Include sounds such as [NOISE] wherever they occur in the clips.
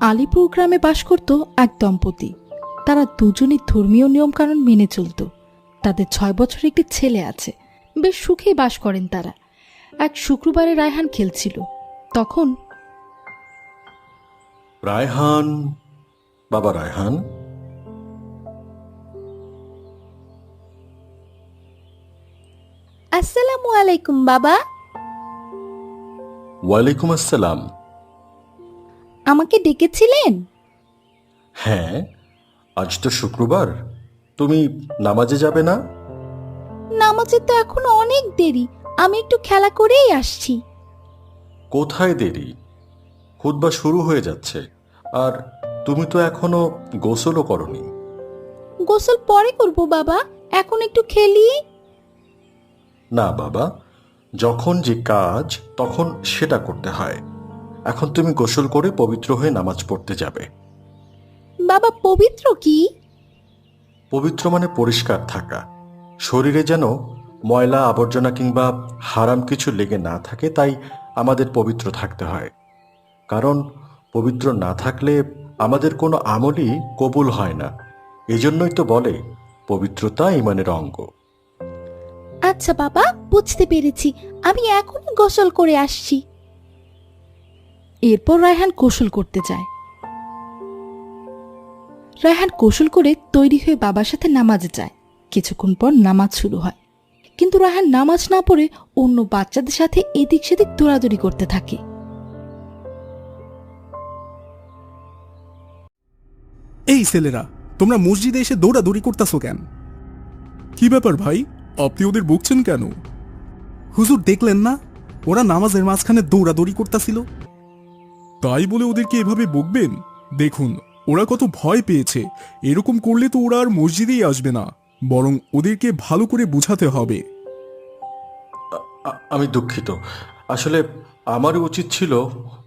আলিপুর গ্রামে বাস করত এক দম্পতি। তারা দুজনই ধর্মীয় নিয়মকানুন মেনে চলত। তাদের ছয় বছর একটি ছেলে আছে। বেশ সুখেই বাস করেন তারা। এক শুক্রবারে রায়হান খেলছিল। তখন রায়হান বাবা রায়হান? আসসালামু আলাইকুম বাবা। ওয়ালাইকুম আসসালাম। আমাকে ডেকেছিলেন? হ্যাঁ আজ তো শুক্রবার। তুমি নামাজে যাবে না? নামাজের তো এখন অনেক দেরি। আমি একটু খেলা করেই আসছি। কোথায় দেরি? খুতবা শুরু হয়ে যাচ্ছে। আর তুমি তো এখনও গোসলও করনি। গোসল পরে করব বাবা। এখন একটু খেলি। না বাবা যখন যে কাজ তখন সেটা করতে হয়। এখন তুমি গোসল করে পবিত্র হয়ে নামাজ পড়তে যাবে। বাবা পবিত্র কি? পবিত্র মানে পরিষ্কার থাকা। শরীরে যেন ময়লা আবর্জনা কিংবা হারাম কিছু লেগে না থাকে তাই আমাদের পবিত্র থাকতে হয়। কারণ পবিত্র না থাকলে আমাদের কোনো আমলই কবুল হয় না। এজন্যই তো বলে পবিত্রতা ইমানের অঙ্গ। আচ্ছা বাবা বুঝতে পেরেছি। আমি এখনই গোসল করে আসছি। এরপর রায়হান কৌশল করতে যায়। রায়হান গোসল করে তৈরি হয়ে বাবার সাথে নামাজে যায়। কিছুক্ষণ পর নামাজ শুরু হয়। কিন্তু রায়হান নামাজ না পড়ে অন্য বাচ্চাদের সাথে এদিক সেদিক দৌড়াদৌড়ি করতে থাকে। এই ছেলেরা, তোমরা মসজিদে এসে দৌড়াদৌড়ি করতেছো কেন? কি ব্যাপার ভাই? আপনি ওদের বকছেন কেন? হুজুর দেখলেন না? ওরা নামাজের মাঝখানে দৌড়াদৌড়ি করতেছিল? তাই বলে ওদেরকে এভাবে বকবেন? দেখুন ওরা কত ভয় পেয়েছে। এরকম করলে তো ওরা আর মসজিদেই আসবে না। বরং ওদেরকে ভালো করে বুঝাতে হবে। আমি দুঃখিত। আসলে আমারও উচিত ছিল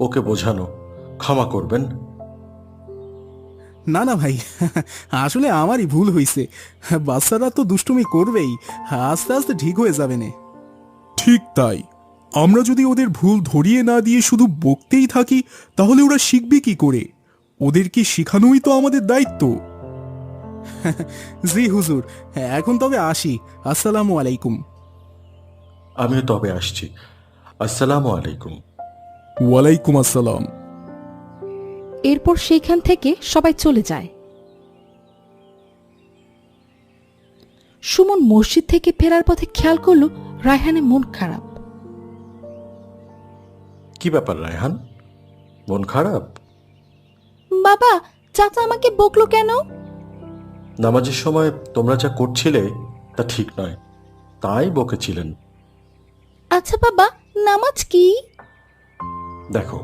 ওকে বোঝানো। ক্ষমা করবেন। না না ভাই আসলে আমারই ভুল হয়েছে বাচ্চারা তো দুষ্টুমি করবেই আস্তে আস্তে ঠিক হয়ে যাবে না। ঠিক তাই। আমরা যদি ওদের ভুল ধরিয়ে না দিয়ে শুধু বকতেই থাকি তাহলে ওরা শিখবে কি করে? ওদেরকে শেখানোই তো আমাদের দায়িত্ব। [LAUGHS] জি হুজুর। এখন তবে আসি। আসসালামু আলাইকুম। আমিও তবে আসছি। আসসালামু আলাইকুম। ওয়ালাইকুম আসসালাম। এরপর সেইখান থেকে সবাই চলে যায়। সুমন মসজিদ থেকে ফেরার পথে খেয়াল করল রায়হানের মন খারাপ। কি ব্যাপার রায়হান? মন খারাপ? বাবা চাচা আমাকে বকলো কেন? নামাজের সময় তোমরা যা করছিলে তা ঠিক নয় তাই বকেছিলেন। আচ্ছা বাবা নামাজ কি? দেখো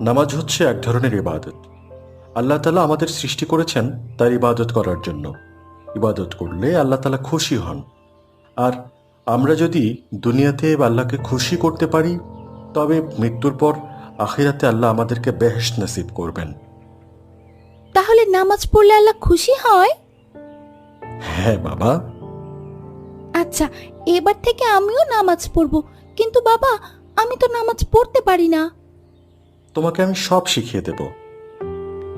নামাজ হচ্ছে এক ধরনের ইবাদত। আল্লাহ তালা আমাদের সৃষ্টি করেছেন তার ইবাদত করার জন্য। ইবাদত করলে আল্লাহ তালা খুশি হন। আর আমরা যদি দুনিয়াতে আল্লাহকে খুশি করতে পারি তবে মৃত্যুর পর আখিরাতে আল্লাহ আমাদেরকে বেহেশ নসিব করবেন। তাহলে নামাজ পড়লে আল্লাহ খুশি হয়? হ্যাঁ বাবা। আচ্ছা এবার থেকে আমিও নামাজ পড়ব। কিন্তু বাবা আমি তো নামাজ পড়তে পারি না। তোমাকে আমি সব শিখিয়ে দেব।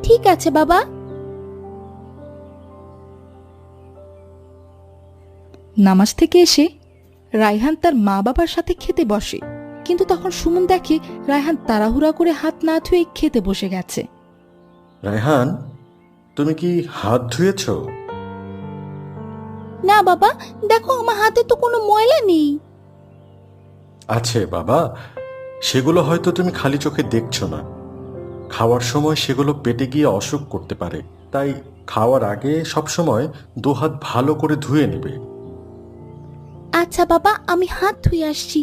ঠিক আছে বাবা। নামাজ থেকে এসে রায়হান তার মা বাবার সাথে খেতে বসে। কিন্তু তখন সুমন দেখে রায়হান তাড়াহুড়া করে হাত না ধুয়ে খেতে বসে গেছে। রায়হান তুমি কি হাত ধুয়েছো? না বাবা দেখো আমার হাতে তো কোনো ময়লা নেই। আছে বাবা সেগুলো হয়তো তুমি খালি চোখে দেখছ না। খাওয়ার সময় সেগুলো পেটে গিয়ে অসুখ করতে পারে। তাই খাওয়ার আগে সবসময় দুহাত ভালো করে ধুয়ে নেবে। আচ্ছা বাবা আমি হাত ধুয়ে আসছি।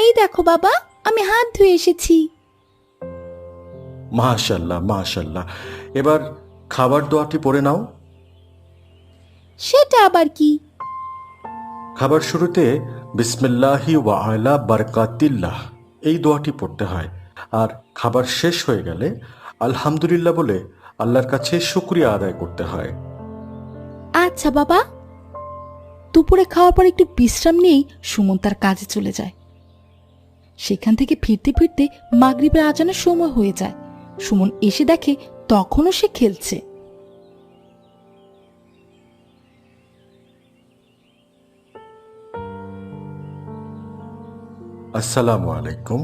এই দেখো বাবা আমি হাত ধুয়ে এসেছি। মাশাল্লাহ মাশাল্লাহ। এবার খাবার দোয়াটি পড়ে নাও। সেটা আবার কি? খাবার শুরুতে বিসমিল্লাহি ওয়া আলা বারকাতিল্লাহ এই দোয়াটি পড়তে হয়। আর খাবার শেষ হয়ে গেলে আলহামদুলিল্লাহ বলে আল্লাহর কাছে শুক্রিয়া আদায় করতে হয়। আচ্ছা বাবা দুপুরে খাওয়ার পর একটু বিশ্রাম নিয়েই সুমন তার কাজে চলে যায়। সেখান থেকে ফিরতে ফিরতে মাগরিবের আজানের সময় হয়ে যায়। সুমন এসে দেখে তখনও সে খেলছে। আসসালামু আলাইকুম।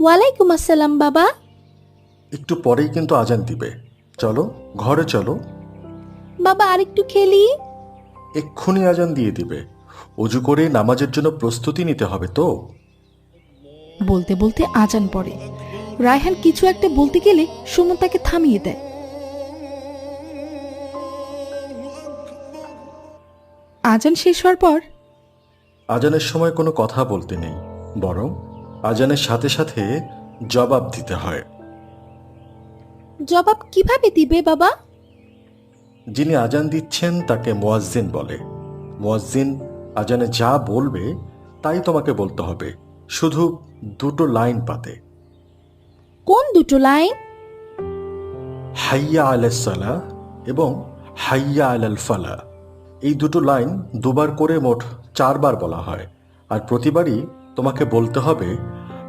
ওয়ালাইকুম আসসালাম বাবা। একটু পরেই কিন্তু আজান দিবে। চলো ঘরে চলো। বাবা আরেকটু খেলি। এক্ষুনি আজান দিয়ে দিবে। অজু করে নামাজের জন্য প্রস্তুতি নিতে হবে তো? বলতে বলতে আজান পড়ে। রায়হান কিছু একটা বলতে গেলে সুমন তাকে থামিয়ে দেয়। আজান শেষ হওয়ার পর আজানের সময় কোনো কথা বলতে নেই বরং আজানের সাথে সাথে জবাব দিতে হয়। জবাব কীভাবে দিবে বাবা? যিনি আজান দিচ্ছেন তাকে মোয়াজ্জিন বলে। মোয়াজ্জিন আজানে যা বলবে তাই তোমাকে বলতে হবে। শুধু দুটো লাইন পাতে। কোন দুটো লাইন? হাইয়া আলাইসালা এবং হাইয়া আলাল ফালা। এই দুটো লাইন দুবার করে মোট চারবার বলা হয়। আর প্রতিবারই তোমাকে বলতে হবে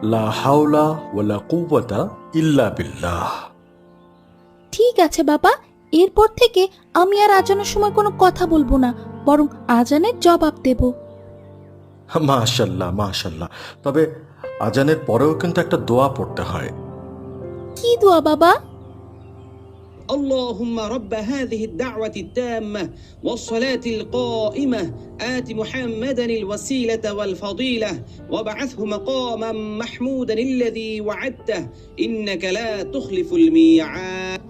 লা হাওলা ওয়ালা কুওয়াতা ইল্লা বিল্লাহ। ঠিক আছে বাবা এরপর থেকে আমি আর আজানের সময় কোনো কথা বলব না বরং আজানের জবাব দেব। মাশাল্লাহ মাশাল্লাহ তবে আজানের পরেও কিন্তু একটা দোয়া পড়তে হয় কি দোয়া বাবা اللهم رب هذه الدعوة التامة والصلاة القائمة آت محمدا الوسيلة والفضيلة وابعثه مقاما محمودا الذي وعدته إنك لا تخلف الميعاد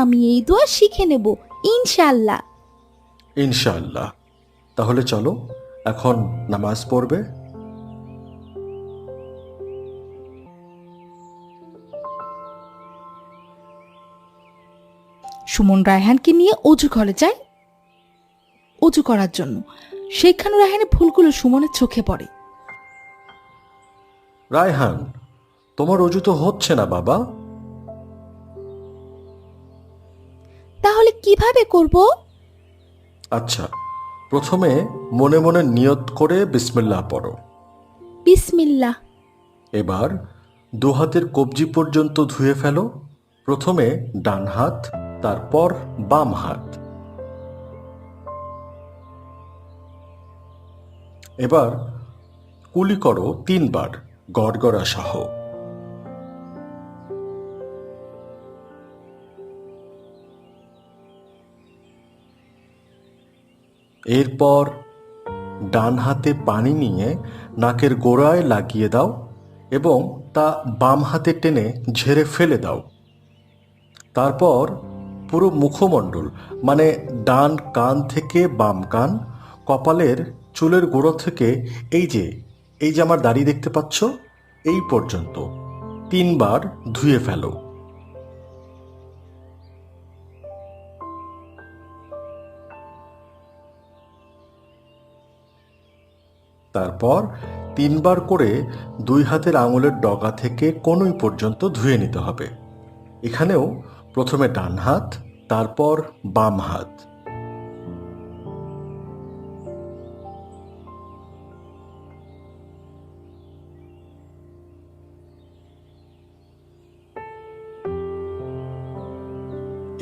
আমি এই দোয়া শিখে নেব ইনশাআল্লাহ ইনশাআল্লাহ তাহলে চলো এখন নামাজ পড়বে? সুমন রায়হানকে নিয়ে অজু ঘরে যায় অজু করার জন্য। সেইখানে রায়হানের ফুলগুলো সুমনের চোখে পড়ে। রায়হান তোমার অজু তো হচ্ছে না বাবা। তাহলে কীভাবে করব? আচ্ছা প্রথমে মনে মনে নিয়ত করে বিসমিল্লাহ পড়ো। বিসমিল্লাহ। এবার দু হাতের কবজি পর্যন্ত ধুয়ে ফেলো। প্রথমে ডান হাত তারপর বাম হাত। এবার কুলি করো তিনবার গড়গড়া সহ। এরপর ডান হাতে পানি নিয়ে নাকের গোড়ায় লাগিয়ে দাও এবং তা বাম হাতে টেনে ঝেড়ে ফেলে দাও। তারপর পুরো মুখমণ্ডল মানে ডান কান থেকে বাম কান, কপালের চুলের গোড়া থেকে, এই যে এই যে আমার দাড়ি দেখতে পাচ্ছ, এই পর্যন্ত। তিনবার ধুয়ে ফেলো। তারপর তিনবার করে দুই হাতের আঙুলের ডগা থেকে কোনোই পর্যন্ত ধুয়ে নিতে হবে। এখানেও প্রথমে ডান হাত, তারপর বাম হাত।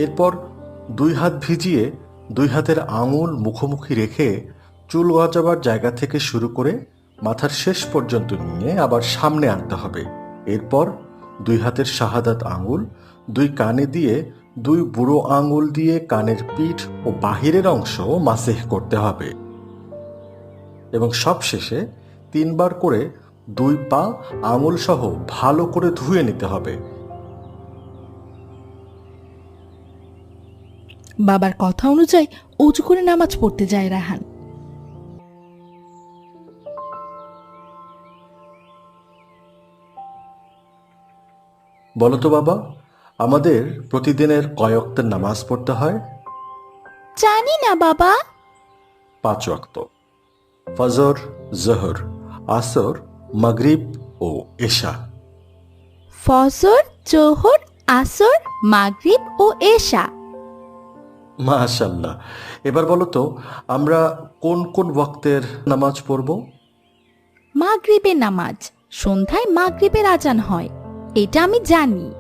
এরপর দুই হাত ভিজিয়ে দুই হাতের আঙুল মুখোমুখি রেখে চুল গজাবার জায়গা থেকে শুরু করে মাথার শেষ পর্যন্ত নিয়ে আবার সামনে আনতে হবে। এরপর দুই হাতের শাহাদাত আঙুল, দুই কানে দিয়ে দুই বুড়ো আঙুল দিয়ে কানের পিঠ ও বাহিরের অংশ মাসেহ করতে হবে। এবং সবশেষে তিনবার করে দুই পা আঙুল সহ ভালো করে ধুয়ে নিতে হবে। বাবার কথা অনুযায়ী অজু করে নামাজ পড়তে যায় রায়হান বলো তো বাবা আমাদের প্রতিদিনের কয়ক্তের নামাজ পড়তে হয়? জানি না বাবা। পাঁচ ওয়াক্ত। ফজর জহর আসর মাগরিব ও এশা। ফজর জোহর আসর মাগরিব ও এশা। মাশাল্লাহ। এবার বলো তো আমরা কোন কোন ওয়াক্তের নামাজ পড়ব? মাগরিবের নামাজ। সন্ধ্যায় মাগরিবের আজান হয়। এটা আমি জানি।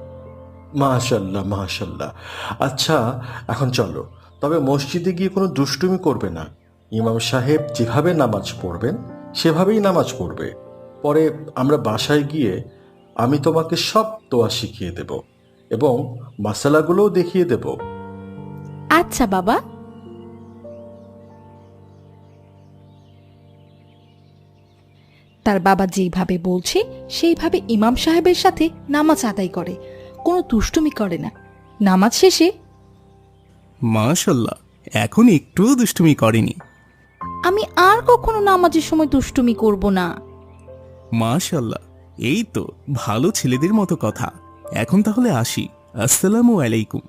মাশাল্লাহ মাশাল্লাহ। আচ্ছা এখন চলো। তবে মসজিদে গিয়ে কোনো দুষ্টুমি করবে না। ইমাম সাহেব যেভাবে নামাজ পড়বেন সেভাবেই নামাজ পড়বে। পরে আমরা বাসায় গিয়ে আমি তোমাকে সব দোয়া শিখিয়ে দেব এবং মাসালাগুলোও দেখিয়ে দেব। আচ্ছা বাবা। তার বাবা যেইভাবে বলছে সেইভাবে ইমাম সাহেবের সাথে নামাজ আদায় করে। কোনো দুষ্টুমি করে না। নামাজ শেষে মাশাল্লাহ এখন একটুও দুষ্টুমি করেনি। আমি আর কখনো নামাজের সময় দুষ্টুমি করব না। মাশাল্লাহ এই তো ভালো ছেলেদের মতো কথা। এখন তাহলে আসি। আসসালামু আলাইকুম।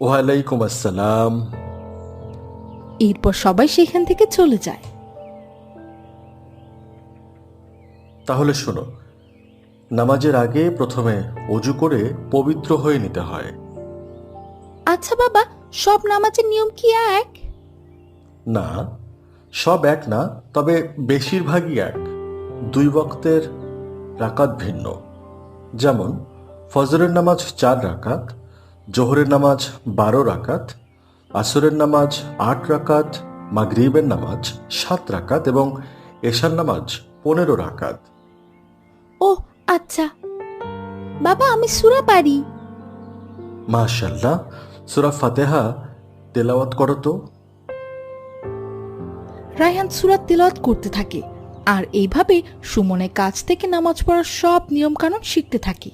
ওয়ালাইকুম আসসালাম। এরপর সবাই সেখান থেকে চলে যায়। তাহলে শোনো নামাজের আগে প্রথমে অজু করে পবিত্র হয়ে নিতে হয়। আচ্ছা বাবা সব নামাজের নিয়ম কি এক? না সব এক না তবে বেশিরভাগই এক। দুই বক্তের রাকাত ভিন্ন। যেমন ফজরের নামাজ চার রাকাত জোহরের নামাজ বারো রাকাত আসরের নামাজ আট রাকাত মাগরিবের নামাজ সাত রাকাত এবং এশার নামাজ পনেরো রাকাত। ও আচ্ছা। বাবা আমি সুরা পারি। মাশাল্লাহ সুরা ফাতেহা তেলাওয়াত করো তো। রায়হান সুরা তেলাওয়াত করতে থাকে। আর এইভাবে সুমনের কাছ থেকে নামাজ পড়ার সব নিয়মকানুন শিখতে থাকে।